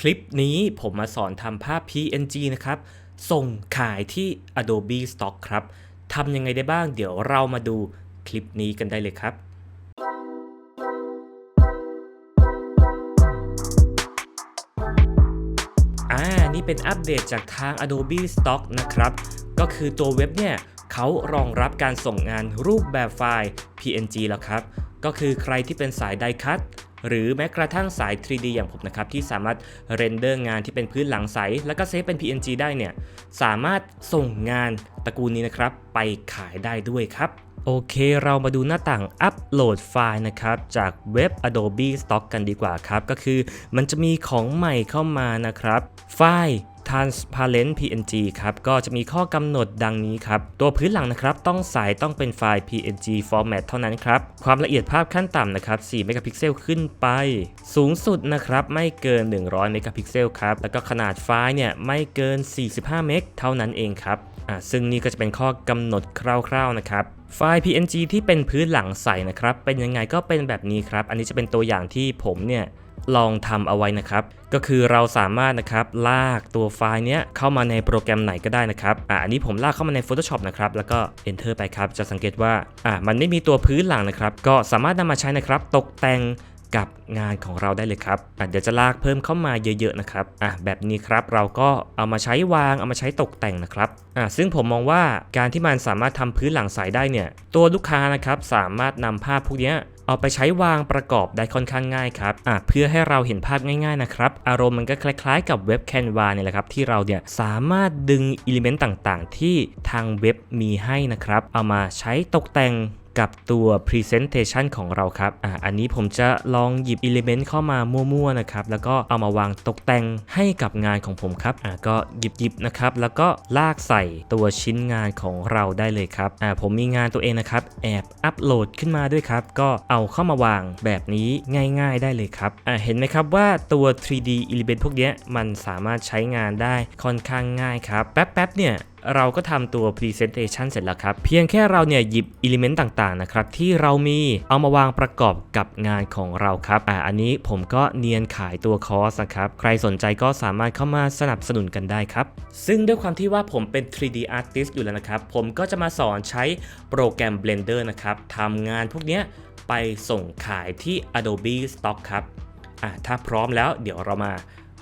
คลิปนี้ผมมาสอนทำภาพ PNG นะครับ ส่งขายที่ Adobe Stock ครับ ทำยังไงได้บ้างเดี๋ยวเรามาดูคลิปนี้กันได้เลยครับ อ่า นี่เป็นอัปเดตจากทาง Adobe Stock นะครับ ก็คือตัวเว็บเนี่ยเขารองรับการส่งงานรูปแบบไฟล์ PNG แล้วครับ ก็คือใครที่เป็นสายไดคัต หรือแม้กระทั่งสาย 3D อย่างผมนะครับ ที่สามารถเรนเดอร์งานที่เป็นพื้นหลังใส แล้วก็เซฟเป็น PNG ได้เนี่ย สามารถส่งงานตระกูลนี้นะครับ ไปขายได้ด้วยครับโอเค เรามาดูหน้าต่างอัปโหลดไฟล์นะครับ จากเว็บ Adobe Stock กันดีกว่าครับ ก็คือมันจะมีของใหม่เข้ามานะครับ ไฟล์ transparent png ครับก็จะมีข้อกำหนดดังนี้ครับตัวพื้นหลังนะครับต้องใสต้องเป็นไฟล์ png format เท่านั้นครับความละเอียดภาพขั้นต่ำนะครับ4เมกะพิกเซลขึ้นไป สูงสุดนะครับไม่เกิน 100เมกะพิกเซลครับแล้วก็ขนาดไฟล์เนี่ยไม่เกิน 45 เมกเท่านั้นเองครับอ่าซึ่งนี่ก็จะเป็นข้อกำหนดคร่าวๆนะครับไฟล์ PNG ที่เป็นพื้นหลังใสนะครับเป็นยังไงก็เป็นแบบนี้ครับอันนี้จะเป็นตัวอย่างที่ผมเนี่ย ลองทำเอาไว้นะครับ ก็คือเราสามารถนะครับลากตัวไฟล์เนี้ยเข้ามาในโปรแกรมไหนก็ได้นะครับอ่าอันนี้ผมลากเข้ามาใน Photoshop นะครับแล้วก็ Enter ไปครับ จะสังเกตว่าอ่ามันไม่มีตัวพื้นหลังนะครับ ก็สามารถนำมาใช้นะครับตกแต่งกับงานของเราได้เลยครับอะเดี๋ยวจะลากเพิ่มเข้ามาเยอะๆนะครับอะแบบนี้ครับเราก็เอามาใช้วางเอามาใช้ตกแต่งนะครับอะซึ่งผมมองว่าการที่มันสามารถทำพื้นหลังใสได้เนี่ย ตัวลูกค้านะครับสามารถนำภาพพวกเนี้ย เอาไปใช้วางประกอบได้ค่อนข้างง่ายครับอะเพื่อให้เราเห็นภาพง่ายๆนะครับ อารมณ์มันก็คล้ายๆ กับเว็บแคนวาเนี่ยแหละครับที่เราเนี่ยสามารถดึงอิเลเมนต์ต่างๆ ที่ทางเว็บมีให้นะครับ เอามาใช้ตกแต่ง กับตัว Presentation ของเราครับอ่าอันนี้ผมจะลองหยิบ Element เข้ามามั่วๆนะครับแล้วก็เอามาวางตกแต่งให้กับงานของผมครับอ่าก็หยิบหยิบนะครับแล้วก็ลากใส่ตัวชิ้นงานของเราได้เลยครับอ่าผมมีงานตัวเองนะครับแอบอัปโหลดขึ้นมาด้วยครับก็เอาเข้ามาวางแบบนี้ง่าย ๆได้เลยครับอ่าเห็นไหมครับว่าตัว 3D Element พวกนี้มันสามารถใช้งานได้ค่อนข้างง่ายครับแป๊บๆเนี่ย เราก็ทำตัว Presentation เสร็จแล้วครับ เพียงแค่เราเนี่ยหยิบ Element ต่างๆนะครับที่เรามีเอามาวางประกอบกับงานของเราครับอ่าอันนี้ผมก็เนียนขายตัวคอร์สนะครับใครสนใจก็สามารถเข้ามาสนับสนุนกันได้ครับ ซึ่งด้วยความที่ว่าผมเป็น 3D Artist อยู่แล้วนะครับ ผมก็จะมาสอนใช้โปรแกรม Blender นะครับทำงานพวกเนี้ยไปส่งขายที่ Adobe Stock ครับอะถ้าพร้อมแล้วเดี๋ยวเรามา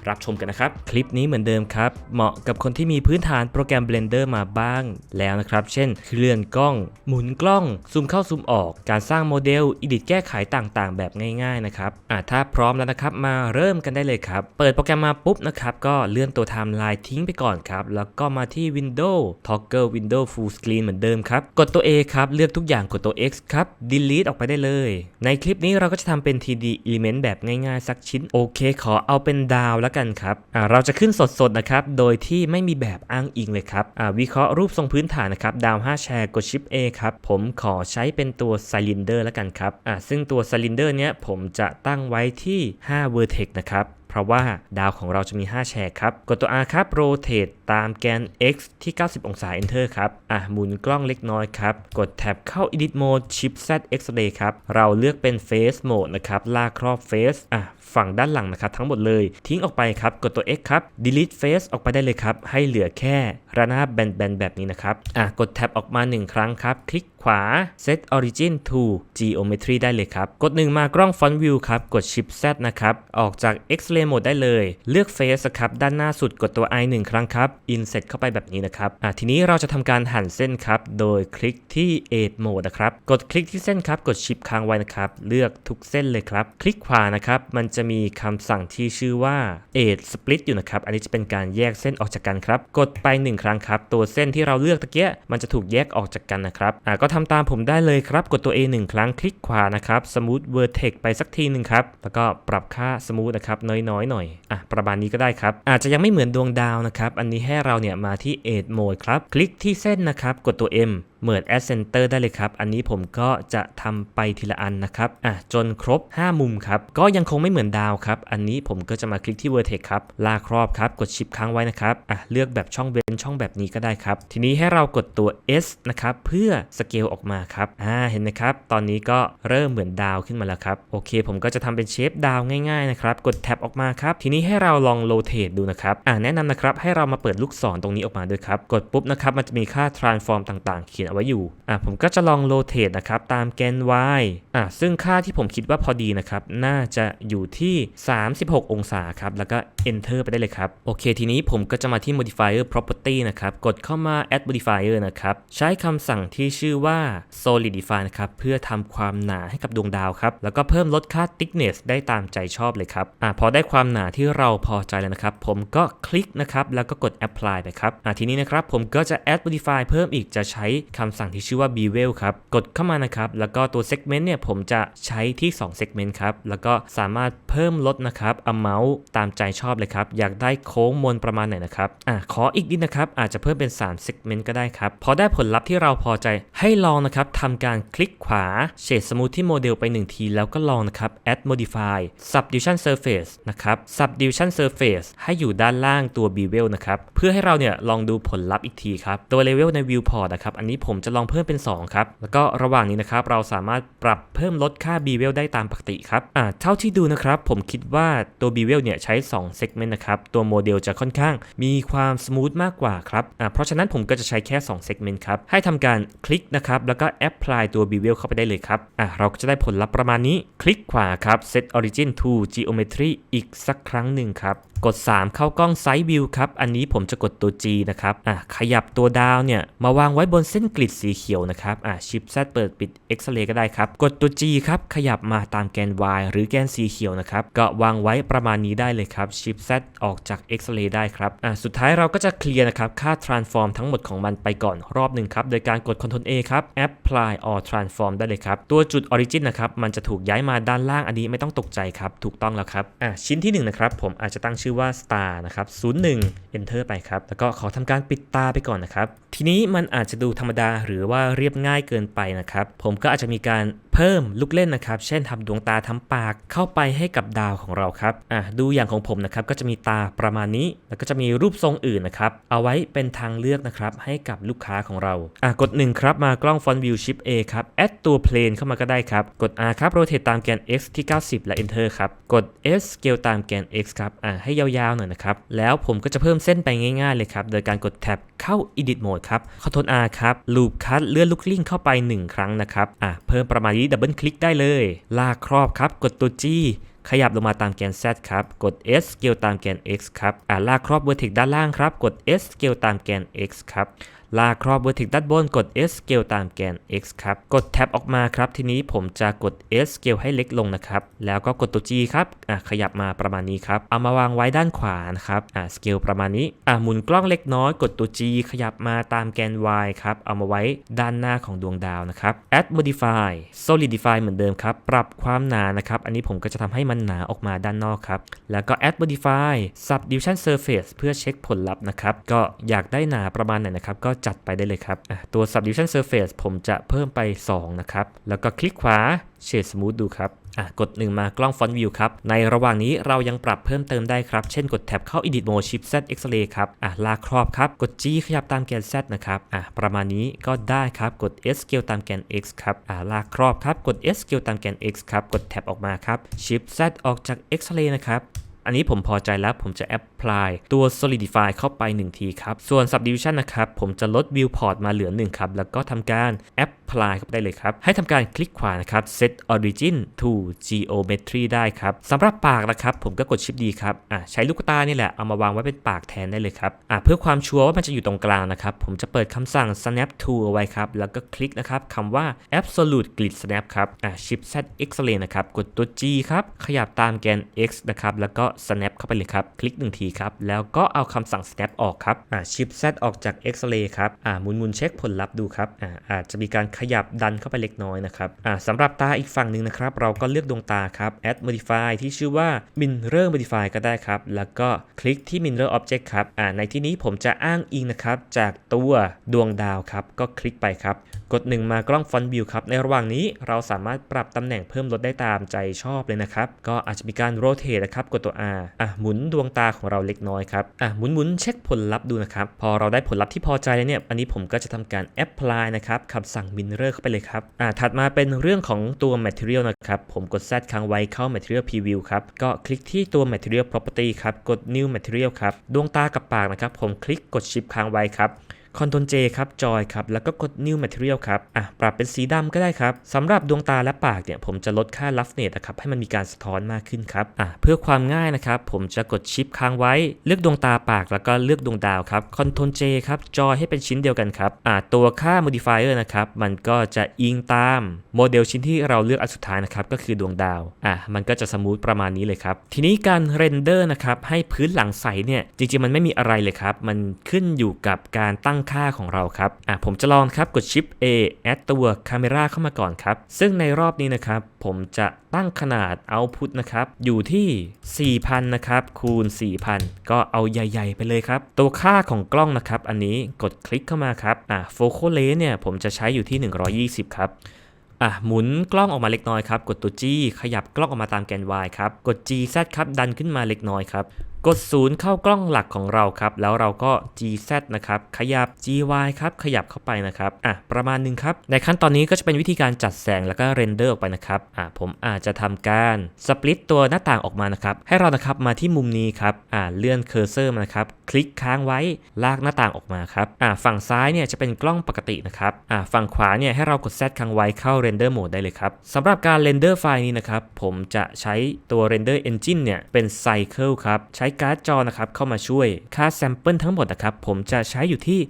รับชมกันนะครับ คลิปนี้เหมือนเดิมครับ เหมาะกับคนที่มีพื้นฐานโปรแกรม Blender มาบ้างแล้วนะครับ เช่นเคลื่อนกล้อง หมุนกล้อง ซูมเข้าซูมออก การสร้างโมเดลอิดิทแก้ไขต่างๆ แบบง่ายๆนะครับอะถ้าพร้อมแล้วนะครับมาเริ่มกันได้เลยครับ เปิดโปรแกรมมาปุ๊บนะครับก็เลื่อนตัวไทม์ไลน์ทิ้งไปก่อนครับ แล้วก็มาที่ Windows Toggle Window Full Screen เหมือนเดิมครับ กดตัว A ครับเลือกทุกอย่างกดตัว X ครับ Delete ออกไปได้เลย ในคลิปนี้เราก็จะทำเป็น 3D Element แบบง่ายๆ สักชิ้นโอเค ขอเอาเป็นดาวแล้วกันครับเราจะขึ้นสดๆนะครับโดยที่ไม่มีแบบอ้างอิงเลยครับวิเคราะห์รูปทรงพื้นฐานนะครับดาว5แชร์กด Shift A ครับผมขอใช้เป็นตัว Cylinder แล้วกันครับซึ่งตัว Cylinder เนี้ยผมจะตั้งไว้ที่5 Vertex นะครับเพราะว่าดาวของเราจะมี 5 แฉกครับ กดตัว R ครับ rotate ตามแกน x ที่ 90 องศา enter ครับ อะ หมุนกล้องเล็กน้อยครับ กดแท็บเข้า edit mode chip z x-ray ครับ เราเลือกเป็น face mode นะครับ ลากครอบ face อะ ฝั่งด้านหลังนะครับทั้งหมดเลยทิ้งออกไปครับกดตัว x ครับ delete face ออกไปได้เลยครับให้เหลือแค่ระนาบแบนๆแบบนี้นะครับอะกดแท็บออกมา 1 ครั้งครับคลิกขวา set origin to geometry ได้เลยครับ กด 1 มากล้อง front view ครับกด shift z นะครับออกจาก x-ray mode ได้เลยเลือก face ครับด้านหน้าสุดกดตัว i 1 ครั้งครับ inset เข้าไปแบบนี้นะครับอะทีนี้เราจะทำการหั่นเส้นครับโดยคลิกที่ edge mode นะครับกดคลิกที่เส้นครับกด shift ค้างไว้นะครับเลือกทุกเส้นเลยครับ คลิกขวานะครับมันจะมีคำสั่งที่ชื่อว่า edge split อยู่นะครับ อันนี้จะเป็นการแยกเส้นออกจากกันครับ กดไป 1 ครั้งครับ ตัวเส้นที่เราเลือกตะเกียมันจะถูกแยกออกจากกันนะครับ อะก็ทำตามผมได้เลยครับ กดตัว A 1 ครั้งคลิกขวานะครับ smooth vertex ไปสักทีหนึ่งครับ แล้วก็ปรับค่า smooth นะครับน้อยๆหน่อยอะประมาณนี้ก็ได้ครับ อาจจะยังไม่เหมือนดวงดาวนะครับ อันนี้ให้เราเนี่ยมาที่ edge mode ครับ คลิกที่เส้นนะครับ กดตัว M Merge as Center ได้เลยครับ อันนี้ผมก็จะทำไปทีละอันนะครับ อะ จนครบ 5 มุมครับ ก็ยังคงไม่เหมือนดาวครับ อันนี้ผมก็จะมาคลิกที่ Vertex ครับ ลากครอบครับ กดชิปค้างไว้นะครับ อะ เลือกแบบช่องเว้นช่องแบบนี้ก็ได้ครับ ทีนี้ให้เรากดตัว S นะครับ เพื่อสเกลออกมาครับ อ่า เห็นไหมครับ ตอนนี้ก็เริ่มเหมือนดาวขึ้นมาแล้วครับ โอเค ผมก็จะทำเป็นเชฟดาวง่ายๆนะครับ กดแท็บออกมาครับ ทีนี้ให้เราลองโรเตทดูนะครับ อ่าแนะนำนะครับ ให้เรามาเปิดลูกศรตรงนี้ออกมาด้วยครับ กดปุ๊บนะครับ มันจะมีค่า transform ต่างๆเขียนเอาไว้อยู่อ่าผมก็จะลองโรเตทนะครับตามแกน y อ่าซึ่งค่าที่ผมคิดว่าพอดีนะครับ น่าจะอยู่ที่ 36 องศาครับ แล้วก็ enter ไปได้เลยครับ โอเค ทีนี้ผมก็จะมาที่ modifier property นะครับ กดเข้ามา add modifier นะครับ ใช้คำสั่งที่ชื่อว่า solidify นะครับ เพื่อทำความหนาให้กับดวงดาวครับ แล้วก็เพิ่มลดค่า thickness ได้ตามใจชอบเลยครับอ่าพอได้ความหนาที่เราพอใจแล้วนะครับ ผมก็คลิกนะครับ แล้วก็กด apply ไปครับอ่าทีนี้นะครับ ผมก็จะ add modify เพิ่มอีกจะใช้คำสั่งที่ชื่อว่า bevel ครับ กดเข้ามานะครับ แล้วก็ตัว segment เนี่ยผมจะใช้ที่ 2 segment ครับ แล้วก็สามารถเพิ่มลดนะครับ amount ตามใจชอบเลยครับ อยากได้โค้งมนประมาณไหนนะครับ อ่าขออีกนิดนะครับ อาจจะเพิ่มเป็น 3 segment ก็ได้ครับ พอได้ผลลัพธ์ที่เราพอใจ ให้ลองนะครับทำการคลิกขวา shade smooth ที่โมเดลไป 1 ที แล้วก็ลองนะครับ add modify subdivision surface นะครับ subdivision surface ให้อยู่ด้านล่างตัว bevel นะครับ เพื่อให้เราเนี่ยลองดูผลลัพธ์อีกทีครับ ตัว level ใน viewport นะครับ อันนี้ผมจะลองเพิ่มเป็น 2 ครับ แล้วก็ระหว่างนี้นะครับ เราสามารถปรับเพิ่มลดค่า bevel ได้ตามปกติครับอ่าเท่าที่ดูนะครับ ผมคิดว่าตัว bevel เนี่ยใช้ 2 segment นะครับ ตัวโมเดลจะค่อนข้างมีความ smooth มากกว่าครับอ่าเพราะฉะนั้นผมก็จะใช้แค่ 2 segment ครับ ให้ทำการคลิกนะครับ แล้วก็ apply ตัว bevel เข้าไปได้เลยครับอ่าเราก็จะได้ผลลัพธ์ประมาณนี้ คลิกขวาครับ set origin to geometry อีกสักครั้งหนึ่งครับกด 3 เข้ากล้อง Side View ครับ อันนี้ผมจะกดตัว G นะครับ อะขยับตัวดาวเนี่ย มาวางไว้บนเส้นกริดสีเขียวนะครับ อะชิป Z เปิดปิด X-ray ก็ได้ครับ กดตัว G ครับ ขยับมาตามแกน Y หรือแกนสีเขียวนะครับ ก็วางไว้ประมาณนี้ได้เลยครับชิป Z ออกจาก X-ray ได้ครับ อะสุดท้ายเราก็จะเคลียร์นะครับ ค่า transform ทั้งหมดของมันไปก่อนรอบหนึ่งครับ โดยการกด Ctrl A ครับ apply or transform ได้เลยครับ ตัวจุด origin นะครับ มันจะถูกย้ายมาด้านล่าง อันนี้ไม่ต้องตกใจครับ ถูกต้องแล้วครับ อะชิ้นที่หนึ่งนะครับ ผมอาจจะตั้งชื่อื่อว่า star นะครับ01 enter ไปครับ แล้วก็ขอทำการปิดตาไปก่อนนะครับ ทีนี้มันอาจจะดูธรรมดาหรือว่าเรียบง่ายเกินไปนะครับ ผมก็อาจจะมีการเพิ่มลูกเล่นนะครับ เช่นทำดวงตาทำปากเข้าไปให้กับดาวของเราครับ อะดูอย่างของผมนะครับ ก็จะมีตาประมาณนี้ แล้วก็จะมีรูปทรงอื่นนะครับ เอาไว้เป็นทางเลือกนะครับ ให้กับลูกค้าของเรา อะกด 1 ครับ มากล้อง Front View Shift A ครับ add ตัว plane เข้ามาก็ได้ครับ กด R ครับ rotate ตามแกน x ที่ 90 และ enter ครับ กด S scale ตามแกน x ครับ อะให้ยาวๆหน่อยนะครับ แล้วผมก็จะเพิ่มเส้นไปง่ายๆเลยครับ โดยการกดแท็บเข้า edit mode ครับ Ctrl R ครับ loop cut เลื่อนลูกกลิ้งเข้าไป 1 ครั้งนะครับอะเพิ่มประมาณนี้ดับเบิลคลิกได้เลย ลากครอบครับ กดตัว G ขยับลงมาตามแกน Z ครับ กด S scale ตามแกน X ครับ อ่าลากครอบ vertex ด้านล่างครับ กด S scale ตามแกน X ครับ ลากครอบ vertex ด้านบน กด S scale ตามแกน X ครับ กดแท็บออกมาครับ ทีนี้ผมจะกด S scale ให้เล็กลงนะครับ แล้วก็กดตัว G ครับ อ่าขยับมาประมาณนี้ครับ เอามาวางไว้ด้านขวานะครับ อ่า scale ประมาณนี้ อ่าหมุนกล้องเล็กน้อย กดตัว G ขยับมาตามแกน Y ครับ เอามาไว้ด้านหน้าของดวงดาวนะครับ add modify solidify เหมือนเดิมครับ ปรับความหนานะครับ อันนี้ผมก็จะทำให้มันหนาออกมาด้านนอกครับ แล้วก็ add modify subdivision surface เพื่อเช็คผลลัพธ์นะครับ ก็อยากได้หนาประมาณไหนนะครับ ก็จัดไปได้เลยครับตัว subdivision surface ผมจะเพิ่มไป 2 นะครับ แล้วก็คลิกขวา shade smooth ดูครับ อะกด 1 มากล้องฟอนต์วิวครับ ในระหว่างนี้เรายังปรับเพิ่มเติมได้ครับ เช่นกดแท็บเข้า edit mode shift z x-ray ครับอะลากครอบครับ กด G ขยับตามแกน Z นะครับอะประมาณนี้ก็ได้ครับ กด S scale ตามแกน X ครับอะลากครอบครับ กด S scale ตามแกน X ครับ กดแท็บออกมาครับ shift Z ออกจาก x-ray นะครับ อันนี้ผมพอใจแล้วผมจะ apply ตัว solidify เข้าไป 1 ทีครับ ส่วน subdivision นะครับผมจะลด viewport มาเหลือ 1 ครับ แล้วก็ทำการ apply เข้าไปได้เลยครับ ให้ทำการคลิกขวานะครับ set origin to geometry ได้ครับสำหรับปากนะครับ ผมก็กด shift D ครับอะใช้ลูกตานี่แหละเอามาวางไว้เป็นปากแทนได้เลยครับอะเพื่อความชัวร์ว่ามันจะอยู่ตรงกลางนะครับผมจะเปิดคำสั่ง snap to เอาไว้ครับแล้วก็คลิกนะครับคำว่า absolute grid snap ครับอะ shift z x-ray นะครับกดตัว G ครับขยับตามแกน x นะครับแล้วก็ snap เข้าไปเลยครับ คลิกหนึ่งทีครับ แล้วก็เอาคำสั่ง snap ออกครับอ่า shift z ออกจาก x-ray ครับอ่าหมุนหมุนเช็คผลลัพธ์ดูครับอ่าอาจจะมีการขยับดันเข้าไปเล็กน้อยนะครับอ่าสำหรับตาอีกฝั่งหนึ่งนะครับ เราก็เลือกดวงตาครับ add modify ที่ชื่อว่า mirror modify ก็ได้ครับ แล้วก็คลิกที่ mirror object ครับอ่าในที่นี้ผมจะอ้างอิงนะครับจากตัวดวงดาวครับ ก็คลิกไปครับ กด 1 มากล้อง front view ครับ ในระหว่างนี้เราสามารถปรับตำแหน่งเพิ่มลดได้ตามใจชอบเลยนะครับ ก็อาจจะมีการ rotate นะครับ กดตัว R อะหมุนดวงตาของเราเล็กน้อยครับอะหมุนหมุนเช็คผลลัพธ์ดูนะครับพอเราได้ผลลัพธ์ที่พอใจแล้วเนี่ยอันนี้ผมก็จะทำการ apply นะครับคำสั่ง mirror เข้าไปเลยครับอะถัดมาเป็นเรื่องของตัว material นะครับผมกด Z ค้างไว้เข้า material preview ครับก็คลิกที่ตัว material property ครับกด new material ครับดวงตากับปากนะครับผมคลิกกด shift ค้างไว้ครับ Ctrl J ครับจอยครับแล้วก็กด New Material ครับอะปรับเป็นสีดำก็ได้ครับสำหรับดวงตาและปากเนี่ยผมจะลดค่า roughness นะครับให้มันมีการสะท้อนมากขึ้นครับอะเพื่อความง่ายนะครับผมจะกดชิปค้างไว้ เลือกดวงตาปากแล้วก็เลือกดวงดาวครับ Ctrl J ครับจอยให้เป็นชิ้นเดียวกันครับอะตัวค่า modifier นะครับมันก็จะอิงตามโมเดลชิ้นที่เราเลือกอันสุดท้ายนะครับก็คือดวงดาวอะมันก็จะสมูทประมาณนี้เลยครับทีนี้การเรนเดอร์นะครับให้พื้นหลังใสเนี่ยจริงๆมันไม่มีอะไรเลยครับมันขึ้นอยู่กับการตั้งค่าของเราครับอะผมจะลองครับกดชิป A add ตัว Camera เข้ามาก่อนครับ ซึ่งในรอบนี้นะครับ ผมจะตั้งขนาด Output นะครับ อยู่ที่ 4,000 นะครับ คูณ 4,000 ก็เอาใหญ่ ๆ ไปเลยครับ ตัวค่าของกล้องนะครับ อันนี้กดคลิกเข้ามาครับอะ Focal Length เนี่ย ผมจะใช้อยู่ที่ 120 ครับอะหมุนกล้องออกมาเล็กน้อยครับ กดตัว G ขยับกล้องออกมาตามแกน Y ครับ กด G Z ครับ ดันขึ้นมาเล็กน้อยครับกดศูนย์เข้ากล้องหลักของเราครับ แล้วเราก็ GZ นะครับ ขยับ GY ครับ ขยับเข้าไปนะครับ อะ ประมาณหนึงครับ ในขั้นตอนนี้ก็จะเป็นวิธีการจัดแสงแล้วก็เรนเดอร์ออกไปนะครับ อะ ผมอาจจะทำการสปลิตตัวหน้าต่างออกมานะครับ ให้เรานะครับมาที่มุมนี้ครับ อะ เลื่อนเคอร์เซอร์มานะครับ คลิกค้างไว้ ลากหน้าต่างออกมาครับ อะ ฝั่งซ้ายเนี่ยจะเป็นกล้องปกตินะครับ อะ ฝั่งขวาเนี่ยให้เรากด Z ค้างไว้เข้า Render Mode ได้เลยครับสำหรับการเรนเดอร์ไฟล์นี้นะครับ ผมจะใช้ตัว Render Engine เนี่ยเป็น Cycle ครับใช้ช้การ์ดจอนะครับเข้ามาช่วยค่าแซมเปิลทั้งหมดนะครับผมจะใช้อยู่ที่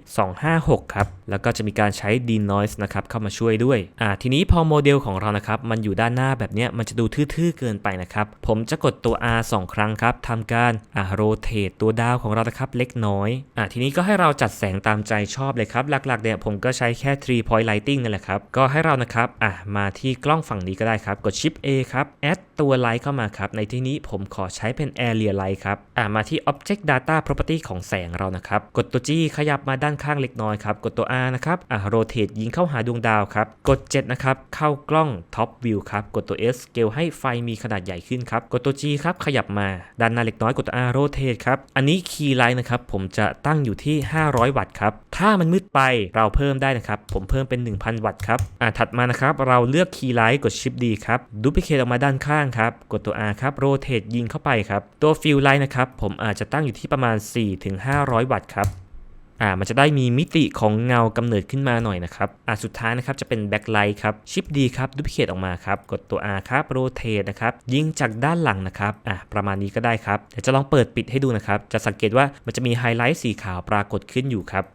256 ครับ แล้วก็จะมีการใช้ Denoise นะครับเข้ามาช่วยด้วยอ่าทีนี้พอโมเดลของเรานะครับมันอยู่ด้านหน้าแบบเนี้ยมันจะดูทื่อๆเกินไปนะครับผมจะกดตัว R 2 ครั้งครับทำการอ่า rotate ตัวดาวของเรานะครับเล็กน้อยอ่าทีนี้ก็ให้เราจัดแสงตามใจชอบเลยครับ หลักๆเนี่ยผมก็ใช้แค่ three point lighting นั่นแหละครับก็ให้เรานะครับอะมาที่กล้องฝั่งนี้ก็ได้ครับ กด Shift A ครับ add ตัว light เข้ามาครับในที่นี้ผมขอใช้เป็น area light ครับ อ่ามาที่ object data property ของแสงเรานะครับ กดตัว G ขยับมาด้านข้างเล็กน้อยครับ กดตัว R นะครับอ่า rotate ยิงเข้าหาดวงดาวครับ กด 7 นะครับ เข้ากล้อง top view ครับ กดตัว S scale ให้ไฟมีขนาดใหญ่ขึ้นครับ กดตัว G ครับ ขยับมาด้านหน้าเล็กน้อย กดตัว R rotate ครับ อันนี้ key light นะครับ ผมจะตั้งอยู่ที่ 500 วัตต์ครับ ถ้ามันมืดไปเราเพิ่มได้นะครับ ผมเพิ่มเป็น 1,000 วัตต์ครับ อ่าถัดมานะครับ เราเลือก key light กด shift D ครับ duplicate ออกมาด้านข้างครับ กดตัว R ครับ rotate ยิงเข้าไปครับ ตัว fill light นะครับผมอาจจะตั้งอยู่ที่ประมาณ 4-500 วัตต์ครับอ่ามันจะได้มีมิติของเงากำเนิดขึ้นมาหน่อยนะครับอ่าสุดท้ายนะครับจะเป็นแบ็คไลท์ครับชิปดีครับดูพิเคตออกมาครับกดตัว R ครับโรเทตนะครับยิงจากด้านหลังนะครับอ่าประมาณนี้ก็ได้ครับเดี๋ยวจะลองเปิดปิดให้ดูนะครับจะสังเกตว่ามันจะมีไฮไลท์สีขาวปรากฏขึ้นอยู่ครับ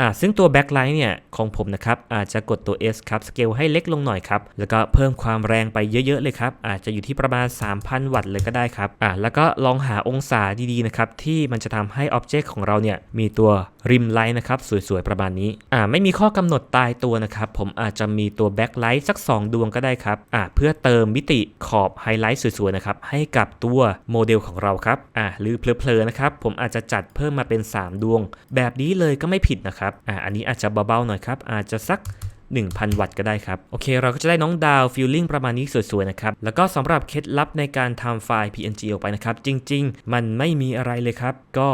อ่าซึ่งตัวแบ็คไลท์เนี่ยของผมนะครับอาจจะกดตัว S ครับสเกลให้เล็กลงหน่อยครับแล้วก็เพิ่มความแรงไปเยอะๆเลยครับอาจจะอยู่ที่ประมาณ 3,000 วัตต์เลยก็ได้ครับอ่าแล้วก็ลองหาองศาดีๆนะครับที่มันจะทำให้อ็อบเจกต์ของเราเนี่ยมีตัวริมไลท์นะครับสวยๆ ประมาณนี้อ่าไม่มีข้อกำหนดตายตัวนะครับผมอาจจะมีตัวแบ็คไลท์สัก 2 ดวงก็ได้ครับอ่าเพื่อเติมมิติขอบไฮไลท์สวยๆนะครับให้กับตัวโมเดลของเราครับอ่าหรือเพลอๆนะครับผมอาจจะจัดเพิ่มมาเป็น 3 ดวง แบบนี้เลยก็ไม่ผิดนะครับอ่าอันนี้อาจจะเบาๆหน่อยครับอาจจะสัก1,000 วัตต์ก็ได้ครับ โอเคเราก็จะได้น้องดาวฟิลลิ่งประมาณนี้สวยๆนะครับ แล้วก็สำหรับเคล็ดลับในการทำไฟล์ PNG ออกไปนะครับ จริงๆ มันไม่มีอะไรเลยครับ ก็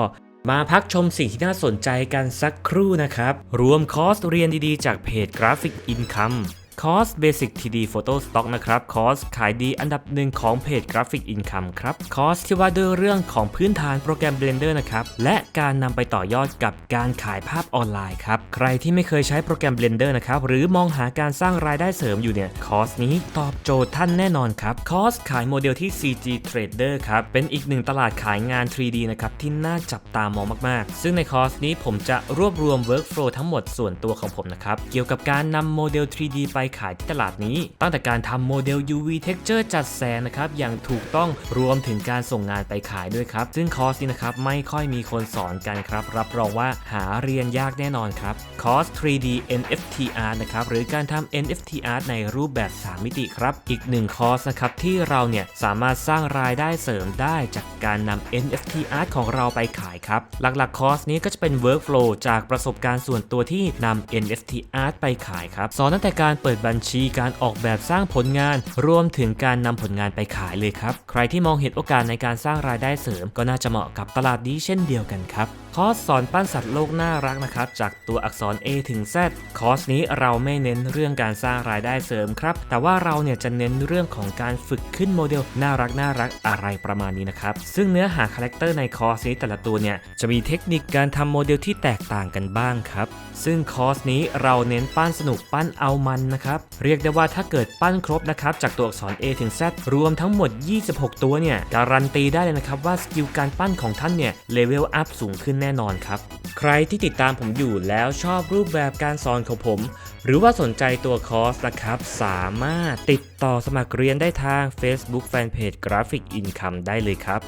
มาพักชมสิ่งที่น่าสนใจกันสักครู่นะครับ รวมคอร์สเรียนดีๆ จากเพจ Graphic Income คอร์ส Basic 3D Photo Stock นะครับคอร์สขายดีอันดับหนึ่งของเพจ Graphic Income ครับคอร์สที่ว่าด้วยเรื่องของพื้นฐานโปรแกรม Blender นะครับและการนำไปต่อยอดกับการขายภาพออนไลน์ครับใครที่ไม่เคยใช้โปรแกรม Blender นะครับหรือมองหาการสร้างรายได้เสริมอยู่เนี่ยคอร์สนี้ตอบโจทย์ท่านแน่นอนครับคอร์สขายโมเดลที่ CG Trader ครับเป็นอีกหนึ่งตลาดขายงาน 3D นะครับที่น่าจับตามองมากๆ ซึ่งในคอร์สนี้ผมจะรวบรวม Workflow ทั้งหมดส่วนตัวของผมนะครับเกี่ยวกับการนำโมเดล 3D ไปขายที่ตลาดนี้ ตั้งแต่การทำโมเดล UV texture จัดแสงนะครับอย่างถูกต้องรวมถึงการส่งงานไปขายด้วยครับ ซึ่งคอร์สนี้นะครับไม่ค่อยมีคนสอนกันครับ รับรองว่าหาเรียนยากแน่นอนครับคอร์ส 3D NFT art นะครับหรือการทำ NFT art ในรูปแบบ 3 มิติครับ อีกหนึ่งคอร์สนะครับที่เราเนี่ยสามารถสร้างรายได้เสริมได้จากการนำ NFT art ของเราไปขายครับ หลักๆคอร์สนี้ก็จะเป็น workflow จากประสบการณ์ส่วนตัวที่นำ NFT art ไปขายครับสอนตั้งแต่การเปิดบัญชีการออกแบบสร้างผลงาน รวมถึงการนำผลงานไปขายเลยครับ ใครที่มองเห็นโอกาสในการสร้างรายได้เสริม ก็น่าจะเหมาะกับตลาดนี้เช่นเดียวกันครับคอร์สสอนปั้นสัตว์โลกน่ารักนะครับ จากตัวอักษร A ถึง Z คอร์สนี้เราไม่เน้นเรื่องการสร้างรายได้เสริมครับ แต่ว่าเราเนี่ยจะเน้นเรื่องของการฝึกขึ้นโมเดลน่ารักน่ารักอะไรประมาณนี้นะครับ ซึ่งเนื้อหาคาแรคเตอร์ในคอร์สนี้แต่ละตัวเนี่ยจะมีเทคนิคการทำโมเดลที่แตกต่างกันบ้างครับ ซึ่งคอร์สนี้เราเน้นปั้นสนุกปั้นเอามันนะครับ เรียกได้ว่าถ้าเกิดปั้นครบนะครับจากตัวอักษร A ถึง Z รวมทั้งหมด 26 ตัวเนี่ยการันตีได้เลยนะครับว่าสกิลการปั้นของท่านเนี่ยเลเวลอัพสูงขึ้นแน่นอนครับ ใครที่ติดตามผมอยู่แล้วชอบรูปแบบการสอนของผม หรือว่าสนใจตัวคอร์สนะครับ สามารถติดต่อสมัครเรียนได้ทาง Facebook Fanpage Graphic Income ได้เลยครับ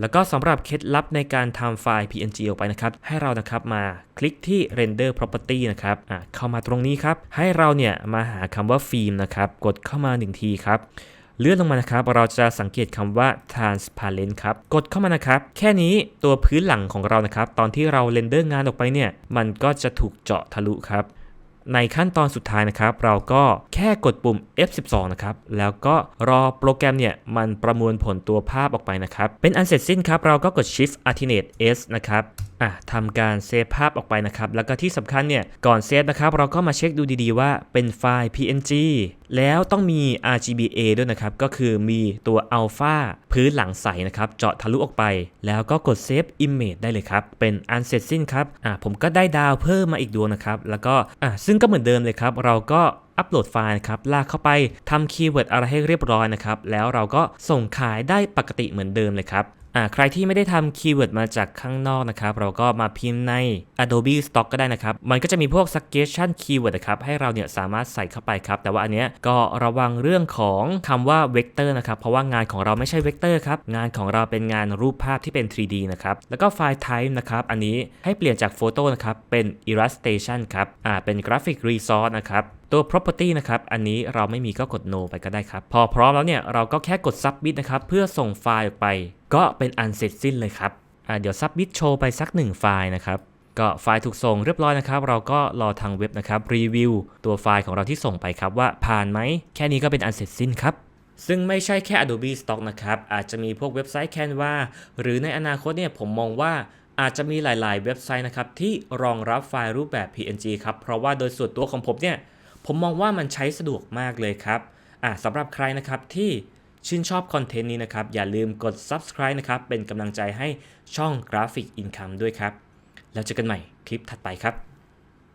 แล้วก็สำหรับเคล็ดลับในการทำไฟล์ PNG ออกไปนะครับ ให้เรานะครับมาคลิกที่ render property นะครับอะเข้ามาตรงนี้ครับ ให้เราเนี่ยมาหาคำว่าฟิล์มนะครับ กดเข้ามา 1 ทีครับ เลื่อนลงมานะครับ เราจะสังเกตคำว่า transparent ครับ กดเข้ามานะครับ แค่นี้ตัวพื้นหลังของเรานะครับ ตอนที่เราเรนเดอร์งานออกไปเนี่ย มันก็จะถูกเจาะทะลุครับ ในขั้นตอนสุดท้ายนะครับ เราก็แค่กดปุ่ม F12 นะครับ แล้วก็รอโปรแกรมเนี่ย มันประมวลผลตัวภาพออกไปนะครับ เป็นอันเสร็จสิ้นครับ เราก็กด Shift Alternate S นะครับ อะทำการเซฟภาพออกไปนะครับ แล้วก็ที่สำคัญเนี่ย ก่อนเซฟนะครับ เราก็มาเช็คดูดีๆว่าเป็นไฟล์ PNG แล้วต้องมี RGBA ด้วยนะครับ ก็คือมีตัว Alpha พื้นหลังใสนะครับ เจาะทะลุออกไป แล้วก็กด Save Image ได้เลยครับ เป็นอันเสร็จสิ้นครับอะผมก็ได้ดาวเพิ่มมาอีกดวงนะครับ แล้วก็อะซึ่งก็เหมือนเดิมเลยครับ เราก็อัปโหลดไฟล์นะครับ ลากเข้าไปทำคีย์เวิร์ดอะไรให้เรียบร้อยนะครับ แล้วเราก็ส่งขายได้ปกติเหมือนเดิมเลยครับ อ่าใครที่ไม่ได้ทำคีย์เวิร์ดมาจากข้างนอกนะครับ เราก็มาพิมพ์ใน Adobe Stock ก็ได้นะครับ มันก็จะมีพวก suggestion keyword นะครับ ให้เราเนี่ยสามารถใส่เข้าไปครับ แต่ว่าอันเนี้ยก็ระวังเรื่องของคำว่า vector นะครับ เพราะว่างานของเราไม่ใช่ vector ครับ งานของเราเป็นงานรูปภาพที่เป็น 3D นะครับ แล้วก็ไฟล์ type นะครับ อันนี้ให้เปลี่ยนจาก photo นะครับ เป็น illustration ครับ อ่า เป็น graphic resource นะครับตัว property นะครับ อันนี้เราไม่มีก็กด no ไปก็ได้ครับ พอพร้อมแล้วเนี่ยเราก็แค่กด submit นะครับ เพื่อส่งไฟล์ออกไป ก็เป็นอันเสร็จสิ้นเลยครับเดี๋ยว submit โชว์ไปสักหนึ่งไฟล์นะครับ ก็ไฟล์ถูกส่งเรียบร้อยนะครับ เราก็รอทางเว็บนะครับรีวิวตัวไฟล์ของเราที่ส่งไปครับว่าผ่านไหม แค่นี้ก็เป็นอันเสร็จสิ้นครับซึ่งไม่ใช่แค่ Adobe Stock นะครับ อาจจะมีพวกเว็บไซต์ Canva หรือในอนาคตเนี่ยผมมองว่าอาจจะมีหลาย ๆ เว็บไซต์นะครับที่รองรับไฟล์รูปแบบ PNG ครับ เพราะว่าโดยส่วนตัวของผมเนี่ย ผมมองว่ามันใช้สะดวกมากเลยครับอะสำหรับใครนะครับที่ชื่นชอบคอนเทนต์นี้นะครับ อย่าลืมกด subscribe นะครับ เป็นกำลังใจให้ช่อง Graphic Income ด้วยครับ แล้วเจอกันใหม่คลิปถัดไปครับ